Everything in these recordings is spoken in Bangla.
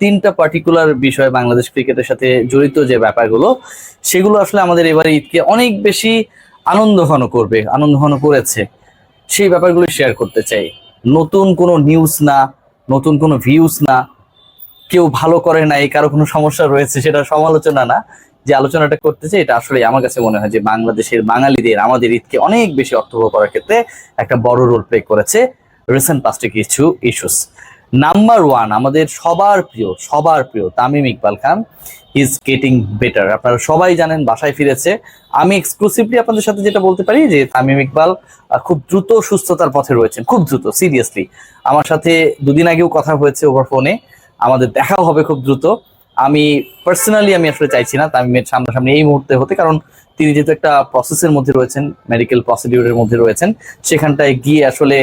তিনটা পার্টিকুলার বিষয় বাংলাদেশ ক্রিকেটের সাথে জড়িত যে ব্যাপারগুলো, সেগুলো আসলে আমাদের এবারে ঈদকে অনেক বেশি আনন্দ ঘন করবে আনন্দ ঘন করেছে। সেই ব্যাপারগুলো শেয়ার করতে চাই। নতুন কোনো নিউজ না, নতুন কোনো ভিউজ না, কেউ ভালো করে নাই, কারও কোনো সমস্যা রয়েছে, সেটা সমালোচনা না। যে আলোচনাটা করতেছে এটা আসলে আমার কাছে মনে হয় যে বাংলাদেশের বাঙালিদের, আমাদের ঈদকে অনেক বেশি অর্থবহ করার ক্ষেত্রে একটা বড় রোল প্লে করেছে রিসেন্ট পাস্টে কিছু ইস্যুস নাম্বার ওয়ান আমাদের সবার প্রিয় সবার প্রিয় Tamim Iqbal Khan is getting better আপনারা সবাই জানেন বাসায় ফিরেছে। আমি এক্সক্লুসিভলি আপনাদের সাথে যেটা বলতে পারি যে তামিম ইকবাল খুব দ্রুত সুস্থতার পথে রয়েছেন, খুব দ্রুত সিরিয়াসলি আমার সাথে দুদিন আগেও কথা হয়েছে ওভার ফোনে আমাদের দেখাও হবে খুব দ্রুত। আমি পার্সোনালি আমি আসলে চাইছি না তামিমের সামনাসামনি এই মুহূর্তে হতে, কারণ তিনি যেহেতু একটা প্রসেসের মধ্যে রয়েছেন মেডিকেল প্রসিডিউরের মধ্যে রয়েছেন, সেখানটায় গিয়ে আসলে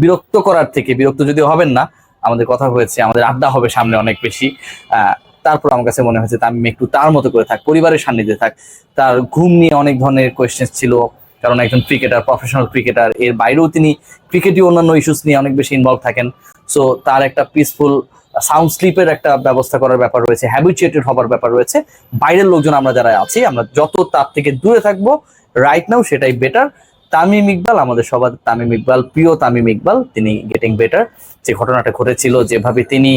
বিরক্ত করার থেকে, বিরক্ত যদি হবেন না, আমাদের কথা হয়েছে, আমাদের আড্ডা হবে সামনে অনেক বেশি। তারপর আমার কাছে মনে হয়েছে, তামিম একটু তার মতো করে থাক, পরিবারের সান্নিধ্যে থাক। তার ঘুম নিয়ে অনেক ধরনের কোয়েশ্চেন ছিল, কারণ একজন ক্রিকেটার প্রফেশনাল ক্রিকেটার এর বাইরেও তিনি ক্রিকেটই অন্যান্য ইস্যুস নিয়ে অনেক বেশি ইনভলভ থাকেন। সো তার একটা পিসফুল সাউন্ড স্লিপের একটা ব্যবস্থা করার ব্যাপার রয়েছে হ্যাবিচুয়েটেড হবার ব্যাপার রয়েছে। বাইরের লোকজন আমরা যারা আছি, আমরা যত তার থেকে দূরে থাকব রাইট নাও সেটাই বেটার তামিম ইকবাল, আমাদের সবার তামিম ইকবাল, প্রিয় তামিম ইকবাল, তিনি গেটিং বেটার যে ঘটনাটা ঘটেছিল, যেভাবে তিনি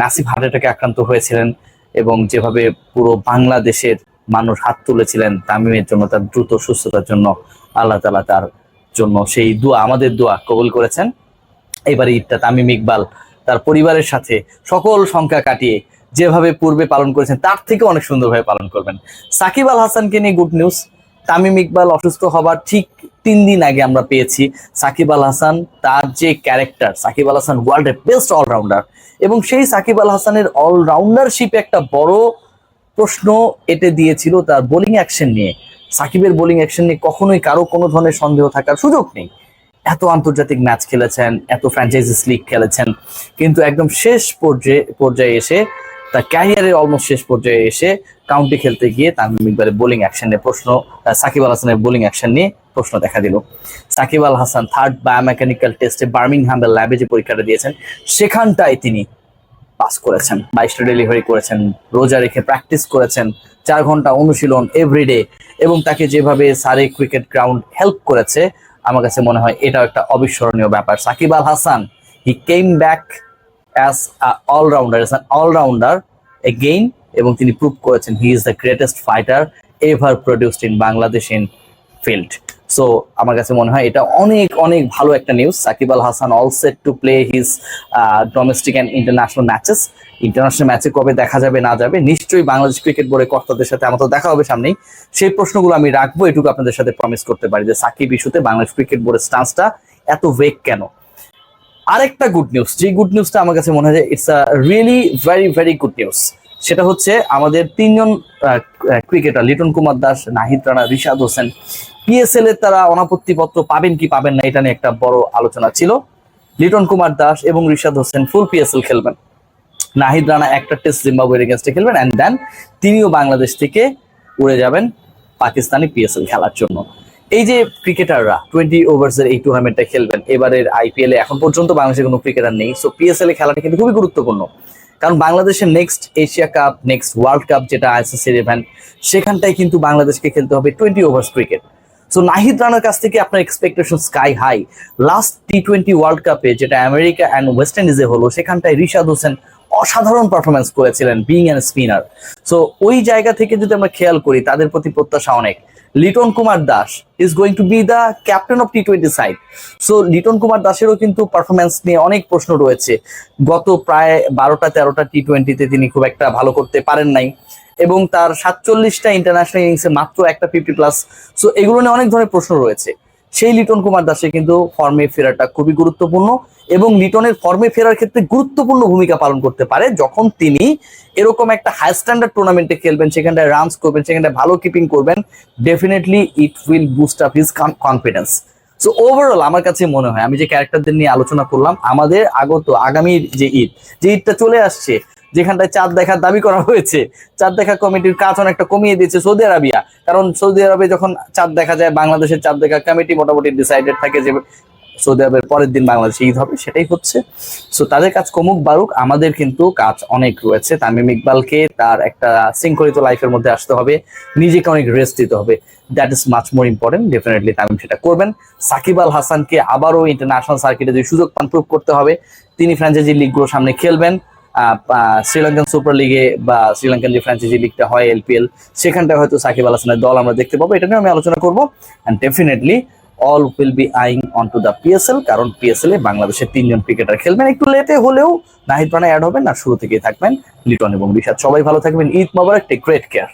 ম্যাসিভ হার্ট অ্যাটাকে আক্রান্ত হয়েছিলেন এবং যেভাবে পুরো বাংলাদেশের মানুষ হাত তুলেছিলেন তামিমের জন্য, তার দ্রুত সুস্থতার জন্য, আল্লাহ তালা তার জন্য সেই দোয়া, আমাদের দোয়া কবুল করেছেন। এবারে ঈদটা তামিম ইকবাল তার পরিবারের সাথে সকল সংখ্যা কাটিয়ে যেভাবে পূর্বে পালন করেছেন, তার থেকে অনেক সুন্দরভাবে পালন করবেন। সাকিব আল হাসানকে নিয়ে গুড নিউজ তামিম ইকবাল অসুস্থ হবার ঠিক তিন দিন আগে আমরা পেয়েছি সাকিব আল হাসান তার যে ক্যারেক্টার সাকিব আল হাসান ওয়ার্ল্ডের বেস্ট অলরাউন্ডার এবং সেই সাকিব আল হাসানের অলরাউন্ডারশিপে একটা বড় প্রশ্ন এটে দিয়েছিল তার বোলিং অ্যাকশন নিয়ে। সাকিবের বোলিং অ্যাকশন নিয়ে কখনোই কারও কোনো ধরনের সন্দেহ থাকার সুযোগ নেই। এত আন্তর্জাতিক ম্যাচ খেলেছেন, এত ফ্র্যাঞ্চাইজিস লিগ খেলেছেন, কিন্তু একদম শেষ পর্যায়ে পর্যায়ে এসে তার ক্যারিয়ারের অলমোস্ট শেষ পর্যায়ে এসে কাউন্টি খেলতে গিয়ে তামিম ইকবালের বোলিং অ্যাকশন নিয়ে প্রশ্ন সাকিব আল হাসানের বোলিং অ্যাকশন নিয়ে প্রশ্ন দেখা দিল। সাকিব আল হাসান থার্ড বায়োমেকানিক্যাল টেস্টে বার্মিংহামের ল্যাবে যে পরীক্ষাটা দিয়েছেন, সেখানটায় তিনি পাস করেছেন। বাইশটা ডেলিভারি করেছেন, রোজা রেখে প্র্যাকটিস করেছেন, চার ঘণ্টা অনুশীলন এভরিডে এবং তাকে যেভাবে সারে ক্রিকেট গ্রাউন্ড হেল্প করেছে, আমার কাছে মনে হয় এটাও একটা অবিস্মরণীয় ব্যাপার। Shakib Al Hasan he came back as allrounder as an allrounder again এবং তিনি প্রুভ করেছেন he is the greatest fighter ever produced in Bangladesh in field so আমার কাছে মনে হয় এটা অনেক অনেক ভালো একটা news Shakib Al Hasan all set to play his domestic and international matches international ম্যাচে কবে দেখা যাবে, না যাবে, নিশ্চয়ই বাংলাদেশ ক্রিকেট বোর্ডের কর্তাদের সাথে আমার তো দেখা হবে সামনেই। সেই প্রশ্নগুলো আমি রাখব, এটুকু আপনাদের সাথে প্রমিস করতে পারি যে সাকিব ইস্যুতে বাংলাদেশ ক্রিকেট বোর্ডের স্টান্সটা এত ওয়েক কেন? আরেকটা গুড নিউজ যে গুড নিউজটা আমার কাছে মনে হয় it's a really very very good news সেটা হচ্ছে আমাদের তিনজন ক্রিকেটার লিটন কুমার দাস, নাহিদ রানা, রিশাদ হোসেন পিএসএল এর তারা অনাপত্তি পত্র পাবেন কি পাবেন না, এটা নিয়ে একটা বড় আলোচনা ছিল। লিটন কুমার দাস এবং রিশাদ হোসেন ফুল পিএসএল খেলবেন। নাহিদ রানা একটা টেস্ট জিম্বাবুয়ের এগেনস্টে খেলবেন অ্যান্ড দেন তিনিও বাংলাদেশ থেকে উড়ে যাবেন পাকিস্তানি পিএসএল খেলার জন্য। এই যে ক্রিকেটাররা টোয়েন্টি ওভার্স এর এই টুর্নামেন্টটা খেলবেন, এবারের আইপিএল এখন পর্যন্ত বাংলাদেশের কোনো ক্রিকেটার নেই। সো পিএসএল এ খেলাটা কিন্তু খুবই গুরুত্বপূর্ণ। কারণ বাংলাদেশের next Asia cup next world cup যেটা আইসিসির ইভেন্ট সেখানটায় কিন্তু বাংলাদেশকে খেলতে হবে twenty overs cricket so Nahid রানার কাছ থেকে আপনার expectation sky high last T twenty world কাপে যেটা আমেরিকা অ্যান্ড ওয়েস্ট ইন্ডিজে হলো, সেখানটায় রিশাদ হোসেন অসাধারণ পারফরমেন্স করেছিলেন বিং অ্যান্ড স্পিনার সো ওই জায়গা থেকে যদি আমরা খেয়াল করি, তাদের প্রতি প্রত্যাশা অনেক। Liton Kumar Das is going to be the captain of T twenty side so Liton Kumar দাসেরও কিন্তু পারফরমেন্স নিয়ে অনেক প্রশ্ন রয়েছে। গত প্রায় বারোটা, তেরোটা টি টোয়েন্টিতে তিনি খুব একটা ভালো করতে পারেন নাই। এবং তার সাতচল্লিশটা ইন্টারন্যাশনাল ইনিংসে মাত্র একটা ফিফটি প্লাস সো এগুলো নিয়ে অনেক ধরনের প্রশ্ন রয়েছে। সেই লিটন কুমার দাসের কিন্তু ফর্মে ফেরাটা খুবই গুরুত্বপূর্ণ এবং লিটনের ফর্মে ফেরার ক্ষেত্রে গুরুত্বপূর্ণ ভূমিকা পালন করতে পারে যখন তিনি এরকম একটা হাই স্ট্যান্ডার্ড টুর্নামেন্টে খেলবেন, সেখানটায় রানস করবেন, সেখানটায় ভালো কিপিং করবেন definitely it will boost up his confidence so overall আমার কাছে মনে হয়, আমি যে ক্যারেক্টারদের নিয়ে আলোচনা করলাম, আমাদের আগত আগামী যে ঈদ, যে ঈদটা চলে আসছে যেখানটায় চাঁদ দেখার দাবি করা হয়েছে, চাঁদ দেখা কমিটির কাজ অনেকটা কমিয়ে দিয়েছে সৌদি আরবিয়া। কারণ সৌদি আরবে যখন চাঁদ দেখা যায়, বাংলাদেশের চাঁদ দেখা কমিটি মোটামুটি ডিসাইডেড থাকে যে সৌদি আরবের পরের দিন বাংলাদেশে ঈদ হবে, সেটাই হচ্ছে। সো তাদের কাজ কমুক বারুক আমাদের কিন্তু কাজ অনেক রয়েছে। তামিম ইকবালকে তার একটা শৃঙ্খলিত লাইফের মধ্যে আসতে হবে, নিজেকে অনেক রেস্ট দিতে হবে। That is much more important definitely Tamim সেটা করবেন। সাকিব আল হাসানকে আবারও ইন্টারন্যাশনাল সার্কিটে যদি সুযোগ পান প্রুভ করতে হবে। তিনি ফ্র্যাঞ্চাইজি লিগগুলোর সামনে খেলবেন। শ্রীলঙ্কান সুপার লিগে বা শ্রীলঙ্কান যে ফ্র্যাঞ্চাইজি লিগটা হয় এলপিএল সেখানটা হয়তো সাকিব আল হাসানের দল আমরা দেখতে পাবো। এটা নিয়ে আমি আলোচনা করব। And definitely all will be eyeing on to the PSL কারণ পিএসএল এ বাংলাদেশের তিনজন ক্রিকেটার খেলবেন। একটু লেটে হলেও নাহিদ রানা অ্যাড হবেন না শুরু থেকেই থাকবেন লিটন এবং রিশাদ। সবাই ভালো থাকবেন। ঈদ মোবারক টেক গ্রেট কেয়ার